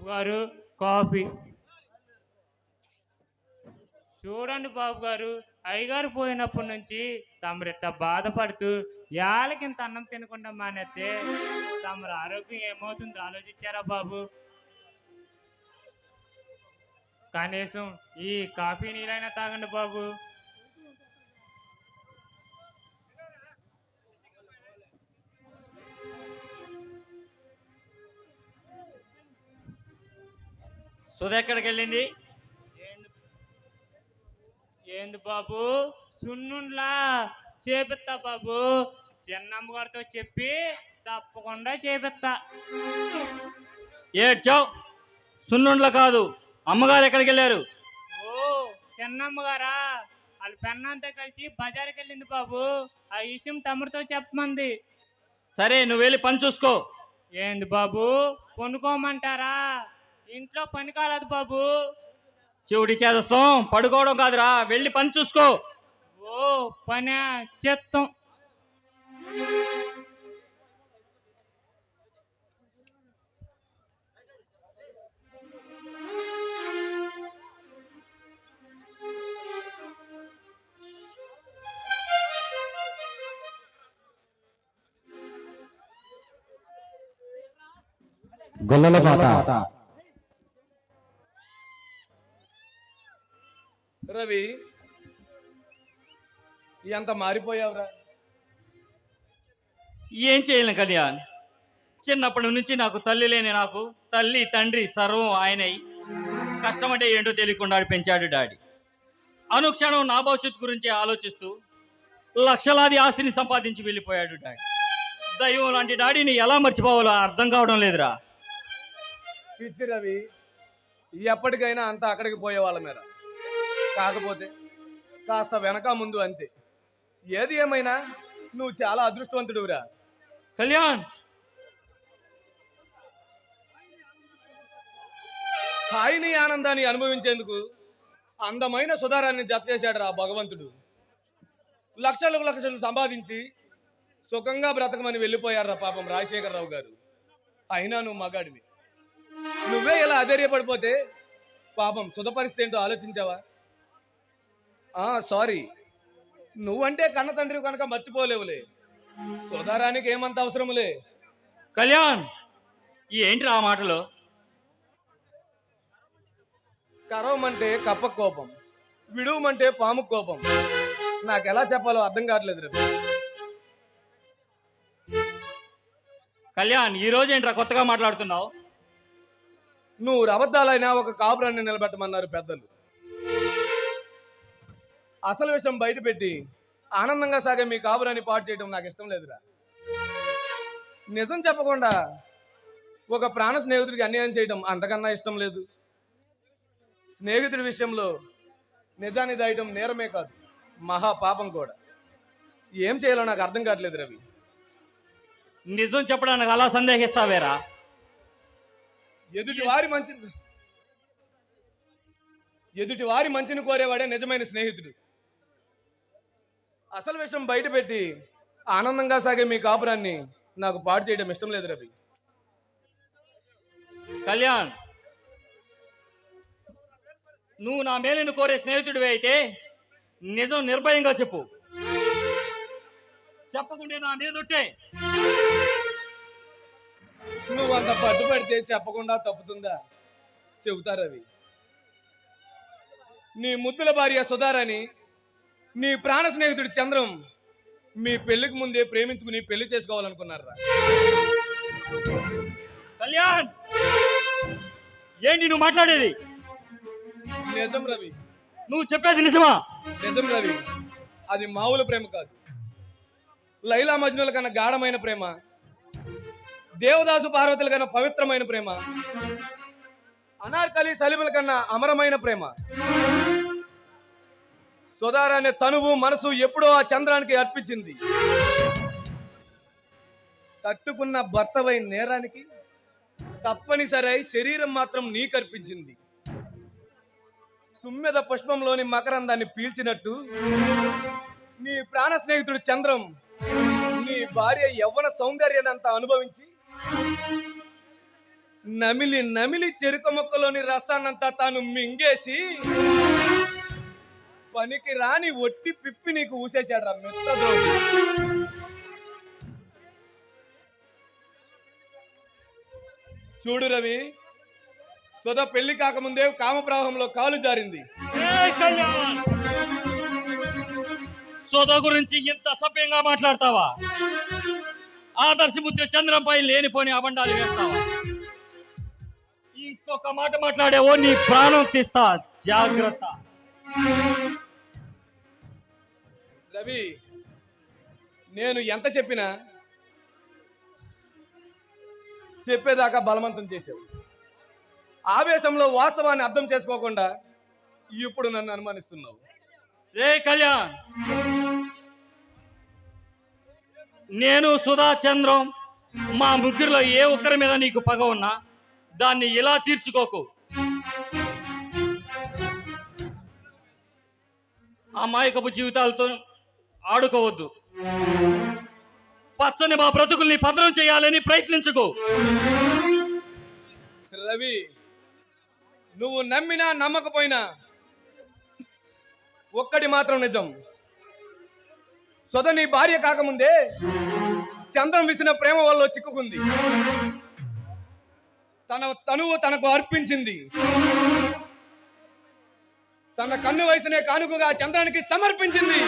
బాబు గారు కాఫీ. చూడండి బాబు గారు అయ్యగారు పోయినప్పటి నుంచి తమరిట్ట బాధపడుతూ యాలకింత అన్నం తినకుండా మానేస్తే తమరు ఆరోగ్యం ఏమవుతుందో ఆలోచించారా బాబు? కనీసం ఈ కాఫీ నీళ్ళైనా తాగండి బాబు. సుధ ఎక్కడికి వెళ్ళింది? ఏంది? ఏంది బాబు? సున్నుండ్లా చేపిస్తా బాబు. చిన్నమ్మ గారితో చెప్పి తప్పకుండా చేపిస్తా ఏడ్చావు? సున్నుండ్ల కాదు. అమ్మగారు ఎక్కడికి వెళ్ళారు? ఓ చిన్నమ్మ గారా? వాళ్ళ పెన్నంతా కలిసి బజార్కి వెళ్ళింది బాబు. ఆ విషయం తమ్ముడితో చెప్పమంది. సరే నువ్వు వెళ్ళి పని చూసుకో. ఏంది బాబు? కొనుక్కోమంటారా? ఇంట్లో పని కాలేదు బాబు. చెవిటి చేదస్తాం. పడుకోవడం కాదురా. వెళ్ళి పని చూసుకో. ఓ పని చెత్తం. గొల్లల పాట రవి ఎంత మారిపోయావురా. ఏం చేయలేం కళ్యాణ్. చిన్నప్పటి నుంచి నాకు తల్లి లేని నాకు తల్లి తండ్రి సర్వం ఆయనై. కష్టం అంటే ఏంటో తెలియకుండా పెంచాడు డాడీ. అనుక్షణం నా భవిష్యత్తు గురించి ఆలోచిస్తూ లక్షలాది ఆస్తిని సంపాదించి వెళ్ళిపోయాడు డాడీ. దైవం లాంటి డాడీని ఎలా మర్చిపోవాలో అర్థం కావడం లేదురా. పిచ్చి రవి ఎప్పటికైనా అంతా అక్కడికి పోయేవాళ్ళ మీద కాకపోతే కాస్త వెనక ముందు అంతే. ఏది ఏమైనా నువ్వు చాలా అదృష్టవంతుడురా కళ్యాణ్! హాయిని ఆనందాన్ని అనుభవించేందుకు అందమైన సుధారాన్ని జత చేశాడు రా భగవంతుడు. లక్షలకు లక్షలు సంపాదించి సుఖంగా బ్రతకమని వెళ్ళిపోయారా పాపం రాజశేఖరరావు గారు. అయినా నువ్వు మగాడివి. నువ్వే ఇలా అధైర్యపడిపోతే పాపం సుధ పరిస్థితి ఏంటో ఆలోచించావా? సారీ. నువ్వంటే కన్న తండ్రి కనుక మర్చిపోలేవులే. సుధారానికి ఏమంత అవసరములే? కళ్యాణ్ ఏంటి ఆ మాటలు? కరవమంటే కప్ప కోపం విడువమంటే పాము కోపం. నాకు ఎలా చెప్పాలో అర్థం కావట్లేదు రేపు. కళ్యాణ్ ఈ రోజు ఏంట్రా కొత్తగా మాట్లాడుతున్నావు? నువ్వు అబద్ధాలైనా ఒక కాపురాన్ని నిలబెట్టమన్నారు పెద్దలు. అసలు విషయం బయట పెట్టి ఆనందంగా సాగే మీ కాపురాన్ని పాటు చేయడం నాకు ఇష్టం లేదురా. నిజం చెప్పకుండా ఒక ప్రాణ స్నేహితుడికి అన్యాయం చేయడం అంతకన్నా ఇష్టం లేదు. స్నేహితుడి విషయంలో నిజాన్ని దాయటం నేరమే కాదు మహా పాపం కూడా. ఏం చేయాలో నాకు అర్థం కావట్లేదు రవి. నిజం చెప్పడానికి అలా సందేహిస్తావేరా? ఎదుటి వారి మంచి ఎదుటి వారి మంచిని కోరేవాడే నిజమైన స్నేహితుడు. అసలు విషయం బయట పెట్టి ఆనందంగా సాగే మీ కాపురాన్ని నాకు పాడు చేయడం ఇష్టం లేదు రవి. కళ్యాణ్ నువ్వు నా మేలును కోరే స్నేహితుడివి అయితే నిజం నిర్భయంగా చెప్పు. చెప్పకుంటే నా మీదొట్టే నువ్వు అంత పట్టుబడితే చెప్పకుండా తప్పుతుందా? చెబుతా రవి. నీ ముద్దుల భార్య సుధారని నీ ప్రాణ స్నేహితుడు చంద్రం మీ పెళ్ళికి ముందే ప్రేమించుకుని పెళ్ళి చేసుకోవాలనుకున్నారా? కళ్యాణ్! ఏంటి నువ్వు మాట్లాడేది? నిజం రవి. నువ్వు చెప్పేది నిజమా? నిజం రవి. అది మామూలు ప్రేమ కాదు. లైలా మజ్నుల కన్నా గాఢమైన ప్రేమ. దేవదాసు పార్వతుల కన్నా పవిత్రమైన ప్రేమ. అనార్కలి సలిముల కన్నా అమరమైన ప్రేమ. సుధార అనే తనువు మనసు ఎప్పుడో ఆ చంద్రానికి అర్పించింది. తట్టుకున్న భర్తవై నేరానికి తప్పనిసరై శరీరం మాత్రం నీకర్పించింది. తుమ్మెద పుష్పంలోని మకరందాన్ని పీల్చినట్టు నీ ప్రాణ స్నేహితుడు చంద్రం నీ భార్య యవ్వన సౌందర్యాన్ని అంతా అనుభవించి నమిలి నమిలి చెరుక మొక్కలోని రసాన్నంతా తాను మింగేసి పనికి రాని ఒట్టి పిప్పి నీకు ఊసేశాడు రా మిత్రద్రోహి చూడు రవి సుధ పెళ్ళి కాకముందే కామప్రవాహంలో కాలు జారింది. సోద గురించి ఇంత సభ్యంగా మాట్లాడతావా? ఆదర్శముద్ర చంద్రంపై లేనిపోని అబండాలు వేస్తావా? ఇంకొక మాట మాట్లాడేవో నీ ప్రాణం తీస్తా జాగ్రత్త. రవి నేను ఎంత చెప్పినా చెప్పేదాకా బలవంతం చేసావు ఆవేశంలో వాస్తవాన్ని అర్థం చేసుకోకుండా ఇప్పుడు నన్ను అనుమానిస్తున్నావు. రే కళ్యాణ్! నేను సుధా చంద్రం మా ముగ్గురులో ఏ ఒక్కరి మీద నీకు పగ ఉన్నా దాన్ని ఇలా తీర్చుకోకు. అమాయకపు జీవితాలతో ఆడుకోవద్దు. పచ్చని మా బ్రతుకుల్ని పతనం చేయాలని ప్రయత్నించుకో. రవి నువ్వు నమ్మినా నమ్మకపోయినా ఒక్కటి మాత్రం నిజం. సొద నీ భార్య కాకముందే చంద్రం విసిన ప్రేమ వల్ల చిక్కుకుంది. తన తనువు తనకు అర్పించింది. తన కన్ను వయసునే కానుకగా చంద్రానికి సమర్పించింది.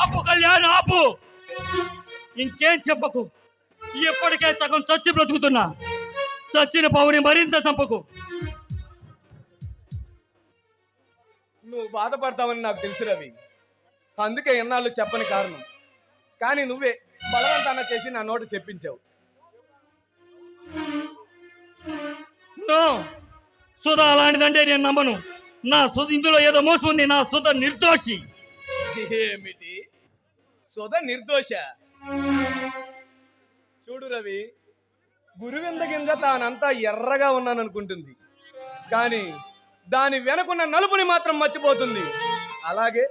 ఆపు కళ్యాణ్ ఆపు! ఇంకేం చెప్పకు? ఇప్పటికే సగం చచ్చి బ్రతుకుతున్నా. చచ్చిన పౌని మరింత చంపకు. నువ్వు బాధపడతావని నాకు తెలుసు రవి. అందుకే ఎన్నాళ్ళు చెప్పని కారణం. కానీ నువ్వే బలవంతాన చేసి నా నోట చెప్పించావు. సుధ అలాంటిదంటే నేను నమ్మను. నా సుధ ఇందులో ఏదో మోసం ఉంది నా సుధ నిర్దోషి. ఏమిటి? సుధ నిర్దోష. చూడు రవి గురువింద కింద తానంతా ఎర్రగా ఉన్నాను అనుకుంటుంది కానీ దాని వెనకున్న నలుపుని మాత్రం మర్చిపోతుంది. అలాగే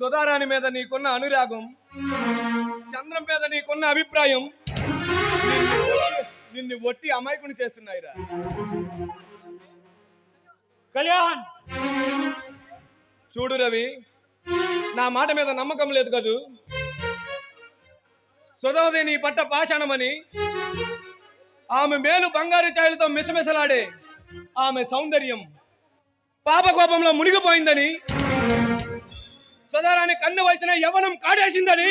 సుధారాణి మీద నీకున్న అనురాగం చంద్రం మీద నీకున్న అభిప్రాయం నిన్ను ఒట్టి అమాయకుని చేస్తున్నాయిరా. కళ్యాణ్! చూడు రవి నా మాట మీద నమ్మకం లేదు కదూ? సుధవది నీ పట్ట పాషాణమని ఆమె మేలు బంగారు ఛాయలతో మిసమిసలాడే ఆమె సౌందర్యం పాపకోపంలో మునిగిపోయిందని సుధారాన్ని కన్ను వయసిన యవనం కాడేసిందని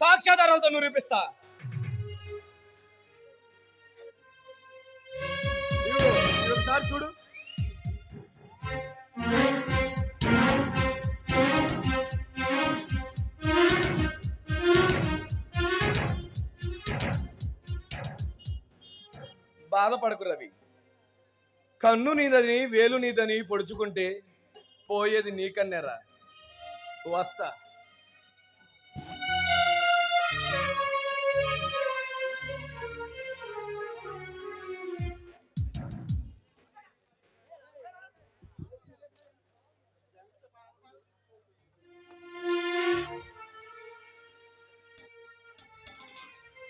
సాక్ష్యాధారాలతో నిరూపిస్తా. చూడు. బాధపడకు రవి కన్ను నీదని వేలు నీదని పొడుచుకుంటే పోయేది నీకన్నేరా వస్తా.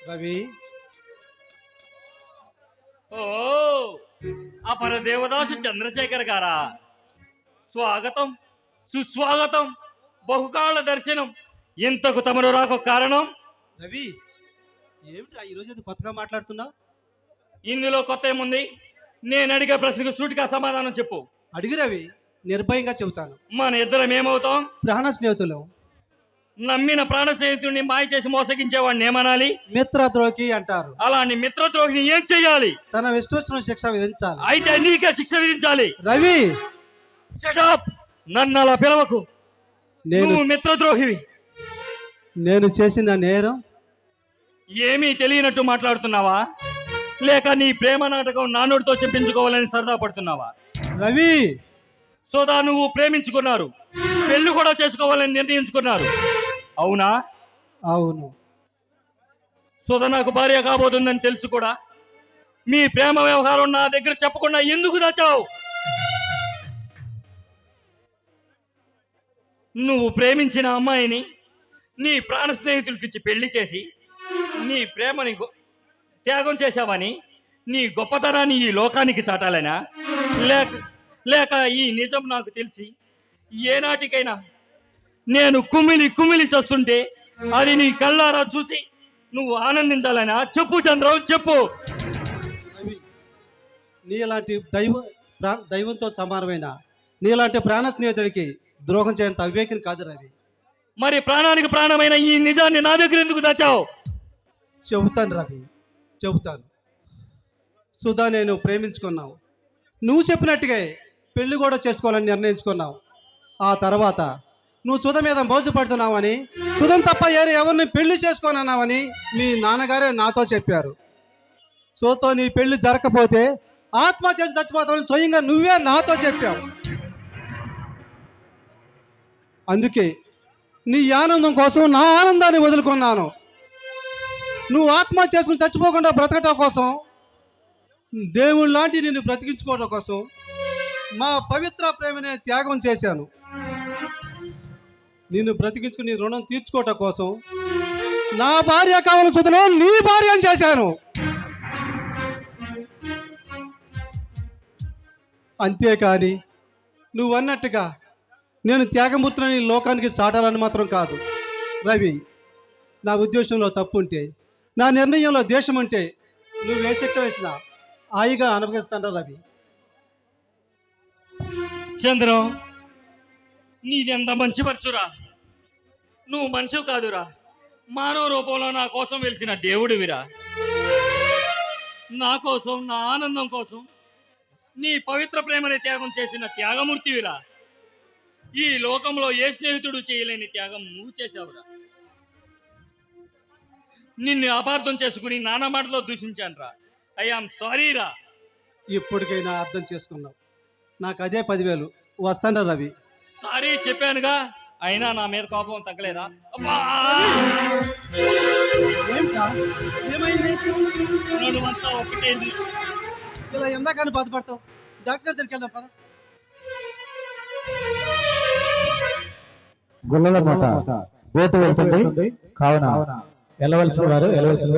రవి ఓ అపర దేవదాసు చంద్రశేఖర్ గారా? స్వాగతం సుస్వాగతం బహుకాల దర్శనం. ఇంతకు తమరు రాకు కారణం? రవి ఏమిట్రా ఈరోజు అది కొత్తగా మాట్లాడుతున్నావు ఇందులో కొత్త ఏముంది? నేను అడిగే ప్రశ్నకు సూటిగా సమాధానం చెప్పు. అడిగి రవి నిర్భయంగా చెబుతాను. మన ఇద్దరం ఏమవుతాం? ప్రాణ స్నేహితులు. నమ్మిన ప్రాణ స్నేహితుడిని మాయ చేసి మోసగించేవాడిని ఏమనాలి? మిత్రద్రోహి అంటారు. అలాంటి మిత్రద్రోహిని ఏం చెయ్యాలి? తన వచ్చిన శిక్ష విధించాలి. అయితే నీకే శిక్ష విధించాలి. రవి! షటప్ నన్ను అలా పిలవకు. నేను నువ్వు మిత్రద్రోహివి. నేను చేసిన నేరం? ఏమీ తెలియనట్టు మాట్లాడుతున్నావా? లేక నీ ప్రేమ నాటకం నానుడితో చెప్పించుకోవాలని సరదా పడుతున్నావా? రవి! సోదా నువ్వు ప్రేమించుకున్నారు. పెళ్ళి కూడా చేసుకోవాలని నిర్ణయించుకున్నారు. అవునా? అవును. సుధ నాకు భార్య కాబోతుందని తెలుసు కూడా. మీ ప్రేమ వ్యవహారం నా దగ్గర చెప్పకుండా ఎందుకు దాచావు? నువ్వు ప్రేమించిన అమ్మాయిని నీ ప్రాణ స్నేహితులకిచ్చి పెళ్ళి చేసి నీ ప్రేమని త్యాగం చేశావని నీ గొప్పతనాన్ని ఈ లోకానికి చాటాలనా? లేక లేక ఈ నిజం నాకు తెలిసి ఏనాటికైనా నేను కుమిలి కుమిలి చస్తుంటే అది నీ కళ్ళారా చూసి నువ్వు ఆనందించాలనా. చెప్పు చంద్రం చెప్పు. నీలాంటి దైవ దైవంతో సమానమైన నీలాంటి ప్రాణ స్నేహితుడికి ద్రోహం చేయంత అవివేకం కాదు రవి. మరి ప్రాణానికి ప్రాణమైన ఈ నిజాన్ని నా దగ్గర ఎందుకు దాచావు? చెబుతాను రవి చెబుతాను. సుధా నేను ప్రేమించుకున్నావు నువ్వు చెప్పినట్టుగా పెళ్ళి కూడా చేసుకోవాలని నిర్ణయించుకున్నావు ఆ తర్వాత నువ్వు సుధ మీద మోసపడుతున్నావని సుధం తప్ప ఏరే ఎవరిని పెళ్ళి చేసుకోనన్నావని మీ నాన్నగారే నాతో చెప్పారు. సోతో నీ పెళ్ళి జరగకపోతే ఆత్మహత్య చేసి చచ్చిపోతావని స్వయంగా నువ్వే నాతో చెప్పావు. అందుకే నీ ఆనందం కోసం నా ఆనందాన్ని వదులుకున్నాను. నువ్వు ఆత్మహత్య చేసుకుని చచ్చిపోకుండా బ్రతకటం కోసం దేవుడు లాంటి నిన్ను బ్రతికించుకోవడం కోసం మా పవిత్ర ప్రేమనే త్యాగం చేశాను. నిన్ను బ్రతికించుకుని రుణం తీర్చుకోవటం కోసం నా భార్య కావాల్సిన సుతను నీ భార్య చేశాను. అంతేకాని నువ్వు అన్నట్టుగా నేను త్యాగమూర్తులని లోకానికి సాటాలని మాత్రం కాదు. రవి నా ఉద్దేశంలో తప్పు ఉంటే నా నిర్ణయంలో దేశం ఉంటే నువ్వు ఏ శిక్ష వేసినా హాయిగా అనుభవిస్తాను రవి. చంద్రం నీదెంత మంచి పరచురా నువ్వు మనిషి కాదురా. మానవ రూపంలో నా కోసం వెలిసిన దేవుడివిరా. నా కోసం నా ఆనందం కోసం నీ పవిత్ర ప్రేమని త్యాగం చేసిన త్యాగమూర్తివిరా. ఈ లోకంలో ఏ స్నేహితుడు చేయలేని త్యాగం నువ్వు చేశావురా. నిన్ను అపార్థం చేసుకుని నానా మాటలో దూషించానురా. ఐఆమ్ సారీరా. ఇప్పటికైనా అర్థం చేసుకున్నావు. నాకు అదే పదివేలు. వస్తాను రవి? సారీ చెప్పానుగా అయినా నా మీద కోపం తగ్గలేదా? అబ్బా! ఏమిటా? ఏమైంది? నడుమంతా ఒకటేంది ఇలా ఎందాకని బాధపడతావు? డాక్టర్ దగ్గరికి వెళ్దాం పద. గుల్లల మాట బోటు వెళ్తుంది. కావున వెళ్ళవలసిన వారు వెళ్ళవలసిన